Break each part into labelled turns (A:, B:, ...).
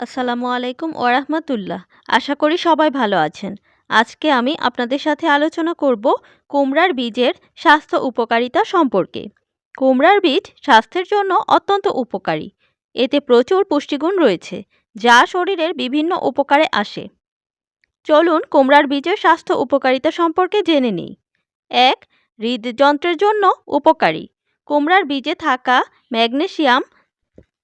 A: আসসালামু আলাইকুম ওরহমতুল্লাহ আশা করি সবাই ভালো আছেন। আজকে আমি আপনাদের সাথে আলোচনা করব কুমড়ার বীজের স্বাস্থ্য উপকারিতা সম্পর্কে। কুমড়ার বীজ স্বাস্থ্যের জন্য অত্যন্ত উপকারী। এতে প্রচুর পুষ্টিগুণ রয়েছে, যা শরীরের বিভিন্ন উপকারে আসে। চলুন কুমড়ার বীজের স্বাস্থ্য উপকারিতা সম্পর্কে জেনে নিই। এক, হৃদযন্ত্রের জন্য উপকারী। কুমড়ার বীজে থাকা ম্যাগনেশিয়াম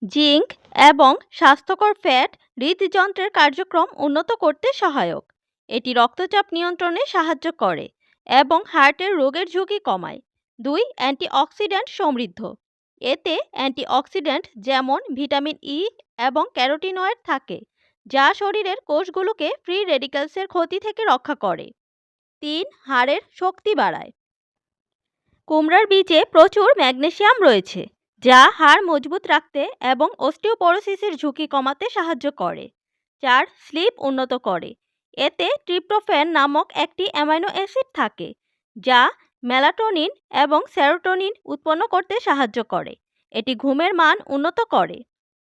A: জিঙ্ক এবং স্বাস্থ্যকর ফ্যাট হৃদযন্ত্রের কার্যক্রম উন্নত করতে সহায়ক। এটি রক্তচাপ নিয়ন্ত্রণে সাহায্য করে এবং হার্টের রোগের ঝুঁকি কমায়। দুই, অ্যান্টিঅক্সিডেন্ট সমৃদ্ধ। এতে অ্যান্টিঅক্সিডেন্ট যেমন ভিটামিন ই এবং ক্যারোটিনয়েড থাকে, যা শরীরের কোষগুলোকে ফ্রি রেডিক্যালসের ক্ষতি থেকে রক্ষা করে। তিন, হাড়ের শক্তি বাড়ায়। কুমড়ার বীজে প্রচুর ম্যাগনেসিয়াম রয়েছে। যা হাড় মজবুত রাখতে এবং অস্টিওপোরোসিসের ঝুঁকি কমাতে সাহায্য করে। চার, স্লিপ উন্নত করে। এতে ট্রিপ্টোফ্যান নামক একটি অ্যামাইনো অ্যাসিড থাকে, যা মেলাটোনিন এবং সেরোটোনিন উৎপন্ন করতে সাহায্য করে। এটি ঘুমের মান উন্নত করে।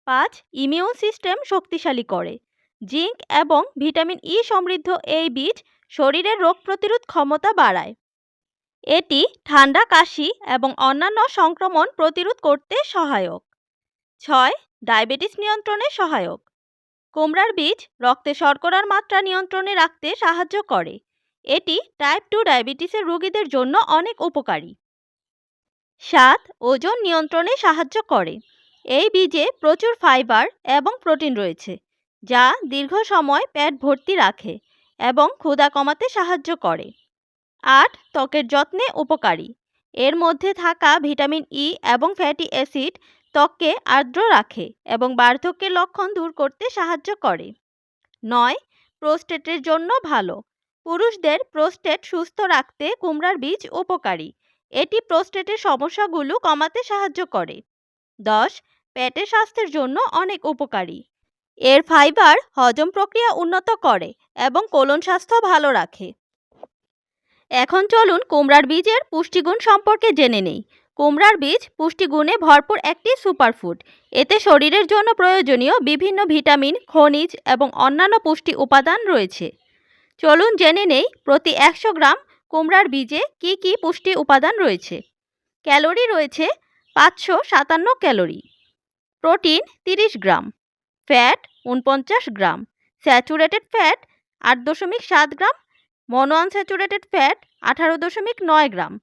A: পাঁচ, ইমিউন সিস্টেম শক্তিশালী করে। জিঙ্ক এবং ভিটামিন ই সমৃদ্ধ এই বীজ শরীরের রোগ প্রতিরোধ ক্ষমতা বাড়ায়। এটি ঠান্ডা কাশি এবং অন্যান্য সংক্রমণ প্রতিরোধ করতে সহায়ক। ছয়, ডায়াবেটিস নিয়ন্ত্রণে সহায়ক। কুমড়ার বীজ রক্তে শর্করার মাত্রা নিয়ন্ত্রণে রাখতে সাহায্য করে। এটি টাইপ টু ডায়াবেটিসের রোগীদের জন্য অনেক উপকারী। সাত, ওজন নিয়ন্ত্রণে সাহায্য করে। এই বীজে প্রচুর ফাইবার এবং প্রোটিন রয়েছে, যা দীর্ঘ সময় পেট ভর্তি রাখে এবং ক্ষুধা কমাতে সাহায্য করে। আট ত্বকের যত্নে উপকারী। এর মধ্যে থাকা ভিটামিন ই এবং ফ্যাটি অ্যাসিড ত্বককে আর্দ্র রাখে এবং বার্ধক্যের লক্ষণ দূর করতে সাহায্য করে। নয়, প্রোস্টেটের জন্য ভালো। পুরুষদের প্রোস্টেট সুস্থ রাখতে কুমড়ার বীজ উপকারী। এটি প্রোস্টেটের সমস্যাগুলো কমাতে সাহায্য করে। দশ, পেটের স্বাস্থ্যের জন্য অনেক উপকারী। এর ফাইবার হজম প্রক্রিয়া উন্নত করে এবং কোলন স্বাস্থ্য ভালো রাখে। এখন চলুন কুমড়ার বীজের পুষ্টিগুণ সম্পর্কে জেনে নেই। কুমড়ার বীজ পুষ্টিগুণে ভরপুর একটি সুপারফুড। এতে শরীরের জন্য প্রয়োজনীয় বিভিন্ন ভিটামিন, খনিজ এবং অন্যান্য পুষ্টি উপাদান রয়েছে। চলুন জেনে নেই প্রতি একশো গ্রাম কুমড়ার বীজে কি কি পুষ্টি উপাদান রয়েছে। ক্যালোরি রয়েছে পাঁচশো সাতান্ন ক্যালোরি। প্রোটিন তিরিশ গ্রাম। ফ্যাট উনপঞ্চাশ গ্রাম। স্যাচুরেটেড ফ্যাট আট দশমিক সাত গ্রাম। মনো আনস্যাচুরেটেড ফ্যাট আঠারো দশমিক নয় গ্রাম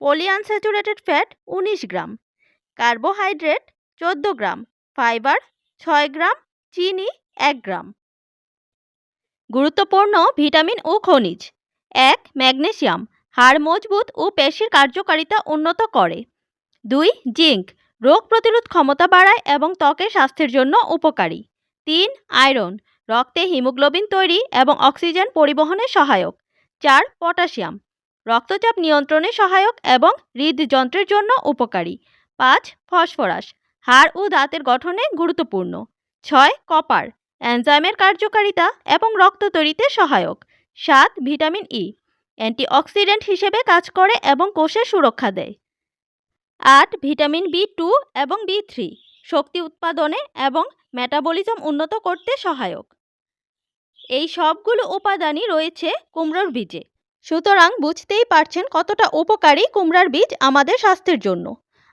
A: পলি আনস্যাচুরেটেড ফ্যাট উনিশ গ্রাম, কার্বোহাইড্রেট চোদ্দ গ্রাম, ফাইবার ছয় গ্রাম, চিনি এক গ্রাম। গুরুত্বপূর্ণ ভিটামিন ও খনিজ। এক, ম্যাগনেসিয়াম। হাড় মজবুত ও পেশির কার্যকারিতা উন্নত করে। দুই, জিঙ্ক। রোগ প্রতিরোধ ক্ষমতা বাড়ায় এবং ত্বকের স্বাস্থ্যের জন্য উপকারী। তিন, আয়রন। রক্তে হিমোগ্লোবিন তৈরি এবং অক্সিজেন পরিবহনে সহায়ক। চার, পটাশিয়াম। রক্তচাপ নিয়ন্ত্রণে সহায়ক এবং হৃদযন্ত্রের জন্য উপকারী। পাঁচ, ফসফরাস। হাড় ও দাঁতের গঠনে গুরুত্বপূর্ণ। ছয়, কপার। এনজাইমের কার্যকারিতা এবং রক্ত তৈরিতে সহায়ক। সাত, ভিটামিন ই। অ্যান্টিঅক্সিডেন্ট হিসেবে কাজ করে এবং কোষের সুরক্ষা দেয়। আট, ভিটামিন বি টু এবং বি থ্রি। শক্তি উৎপাদনে এবং মেটাবলিজম উন্নত করতে সহায়ক। এই সবগুলো উপাদানই রয়েছে কুমড়োর বীজে। সুতরাং বুঝতেই পারছেন কতটা উপকারী কুমড়ার বীজ আমাদের স্বাস্থ্যের জন্য।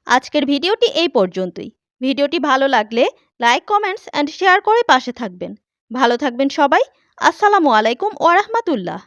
A: আজকের ভিডিওটি এই পর্যন্তই। ভিডিওটি ভালো লাগলে লাইক, কমেন্টস অ্যান্ড শেয়ার করে পাশে থাকবেন। ভালো থাকবেন সবাই। আসসালামু আলাইকুম ওরহমতুল্লাহ